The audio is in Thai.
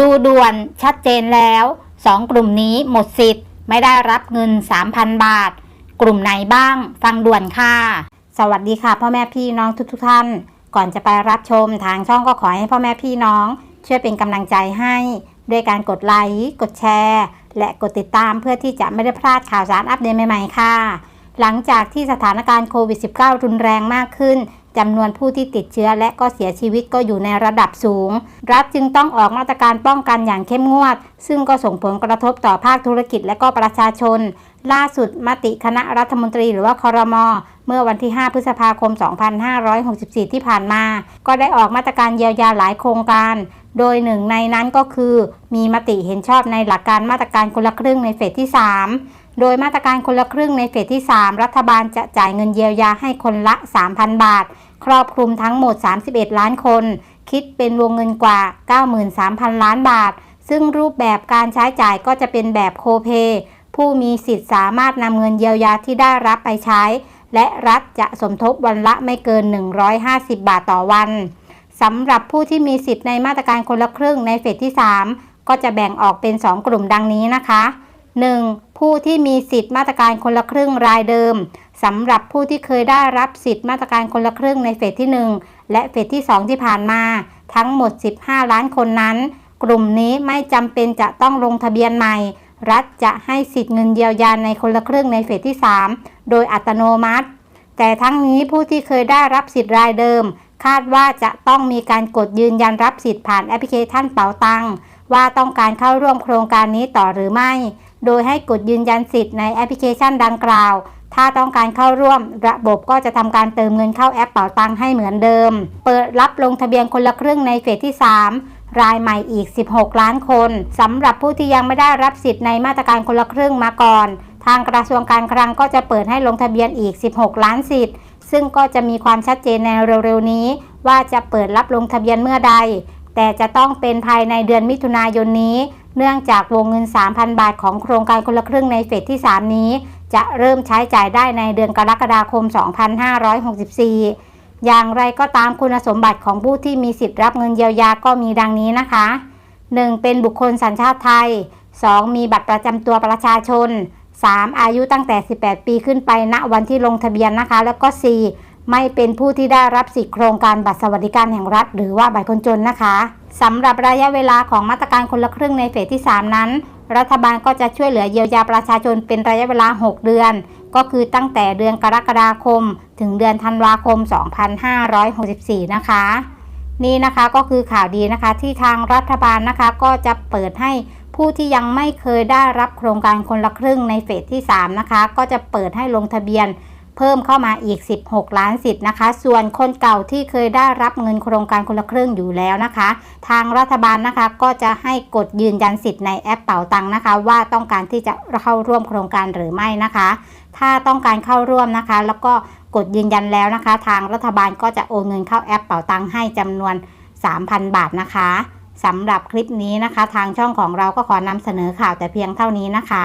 ดูด่วนชัดเจนแล้ว 2 กลุ่มนี้หมดสิทธิ์ ไม่ได้รับเงิน 3,000 บาท กลุ่มไหนบ้าง ฟังด่วนค่ะ สวัสดีค่ะ พ่อแม่พี่น้องทุกๆท่าน ก่อนจะไปรับชมทางช่องก็ขอให้พ่อแม่พี่น้อง ช่วยเป็นกำลังใจให้ด้วยการกดไลค์กดแชร์ และกดติดตามเพื่อที่จะไม่ได้พลาดข่าวสารอัปเดตใหม่ๆค่ะ หลังจากที่สถานการณ์โควิด -19 รุนแรงมากขึ้น จำนวนผู้ที่ติดเชื้อและก็เสียชีวิตก็อยู่ในระดับสูง รัฐจึงต้องออกมาตรการป้องกันอย่างเข้มงวด ซึ่งก็ส่งผลกระทบต่อภาคธุรกิจและก็ประชาชน ล่าสุดมติคณะรัฐมนตรีหรือว่าคอรมอเมื่อวันที่ 5 พฤษภาคม 2564 ที่ผ่านมา ก็ได้ออกมาตรการเยียวยาหลายโครงการ โดยหนึ่งในนั้นก็คือ มีมติเห็นชอบในหลักการมาตรการคนละครึ่งในเฟสที่ 3 โดยมาตรการคนละครึ่งในเฟสที่ 3 รัฐบาลจะจ่ายเงินเยียวยาให้คนละ 3,000 บาท ครอบคลุมทั้งหมด 31 ล้านคน คิดเป็นวงเงินกว่า 93,000 ล้านบาท ซึ่งรูปแบบการใช้จ่ายก็จะเป็นแบบโคเปผู้มีสิทธิ์สามารถนำเงินเยียวยาที่ได้รับไปใช้ และรัฐจะสมทบวันละไม่เกิน 150 บาทต่อวันสำหรับผู้ที่มีสิทธิ์ในมาตรการคนละครึ่งในเฟสที่ 3 ก็จะแบ่งออกเป็น 2 กลุ่มดังนี้นะคะ 1. ผู้ที่มีสิทธิ์มาตรการคนละครึ่งรายเดิมสำหรับผู้ที่เคยได้รับสิทธิ์มาตรการคนละครึ่งในเฟสที่ 1 และเฟสที่ 2 ที่ผ่านมา ทั้งหมด 15 ล้านคนนั้น กลุ่มนี้ไม่จำเป็นจะต้องลงทะเบียนใหม่ รัฐจะให้สิทธิ์เงินเยียวยาในคนละครึ่งในเฟสที่ 3 โดยอัตโนมัติ แต่ทั้งนี้ผู้ที่เคยได้รับสิทธิ์รายเดิม คาดว่าจะต้องมีการกดยืนยันรับสิทธิ์ผ่านแอปพลิเคชันเป๋าตังว่าต้องการเข้าร่วมโครงการนี้ต่อหรือไม่ โดยให้กดยืนยันสิทธิ์ในแอปพลิเคชันดังกล่าว ถ้าต้องการเข้าร่วม ระบบก็จะทำการเติมเงินเข้าแอปเป๋าตังให้เหมือนเดิม เปิดรับลงทะเบียนคนละครึ่งในเฟสที่ 3รายใหม่อีก 16 ล้านคนสำหรับผู้ที่ยังไม่ได้รับสิทธิ์ในมาตรการคนละครึ่งมาก่อน ทางกระทรวงการคลังก็จะเปิดให้ลงทะเบียนอีก 16 ล้านสิทธิ์ ซึ่งก็จะมีความชัดเจนในเร็วๆนี้ ว่าจะเปิดรับลงทะเบียนเมื่อใด แต่จะต้องเป็นภายในเดือนมิถุนายนนี้ เนื่องจากวงเงิน 3,000 บาทของโครงการคนละครึ่งในเฟสที่ 3 นี้ จะเริ่มใช้จ่ายได้ในเดือนกรกฎาคม 2564 อย่างไรก็ตามคุณสมบัติของผู้ที่มีสิทธิ์รับเงินเยียวยาก็มีดังนี้นะคะ 1. เป็นบุคคลสัญชาติไทย 2. มีบัตรประจำตัวประชาชน 3. อายุตั้งแต่ 18 ปีขึ้นไปณวันที่ลงทะเบียนนะคะ แล้วก็ 4. ไม่เป็นผู้ที่ได้รับสิทธิโครงการบัตรสวัสดิการแห่งรัฐ หรือว่าบัตรคนจนนะคะสำหรับระยะเวลาของมาตรการคนละครึ่งในเฟสที่ 3 นั้น รัฐบาลก็จะช่วยเหลือเยียวยาประชาชนเป็นระยะเวลา 6 เดือน ก็คือตั้งแต่เดือนกรกฎาคม ถึงเดือนธันวาคม 2564 นะคะ นี่นะคะก็คือข่าวดีนะคะที่ทางรัฐบาลนะคะก็จะเปิดให้ผู้ที่ยังไม่เคยได้รับโครงการคนละครึ่งในเฟสที่ 3 นะคะ ก็จะเปิดให้ลงทะเบียน เพิ่มเข้ามาอีก 16 ล้านสิทธิ์นะคะ ส่วนคนเก่าที่เคยได้รับเงินโครงการคนละครึ่งอยู่แล้วนะคะ ทางรัฐบาลนะคะก็จะให้กดยืนยันสิทธิ์ในแอปเป๋าตังนะคะ ว่าต้องการที่จะเข้าร่วมโครงการหรือไม่นะคะ ถ้าต้องการเข้าร่วมนะคะ แล้วก็กดยืนยันแล้วนะคะ ทางรัฐบาลก็จะโอนเงินเข้าแอปเป๋าตังให้จำนวน 3,000 บาทนะคะสำหรับคลิปนี้นะคะ ทางช่องของเราก็ขอนำเสนอข่าวแต่เพียงเท่านี้นะคะ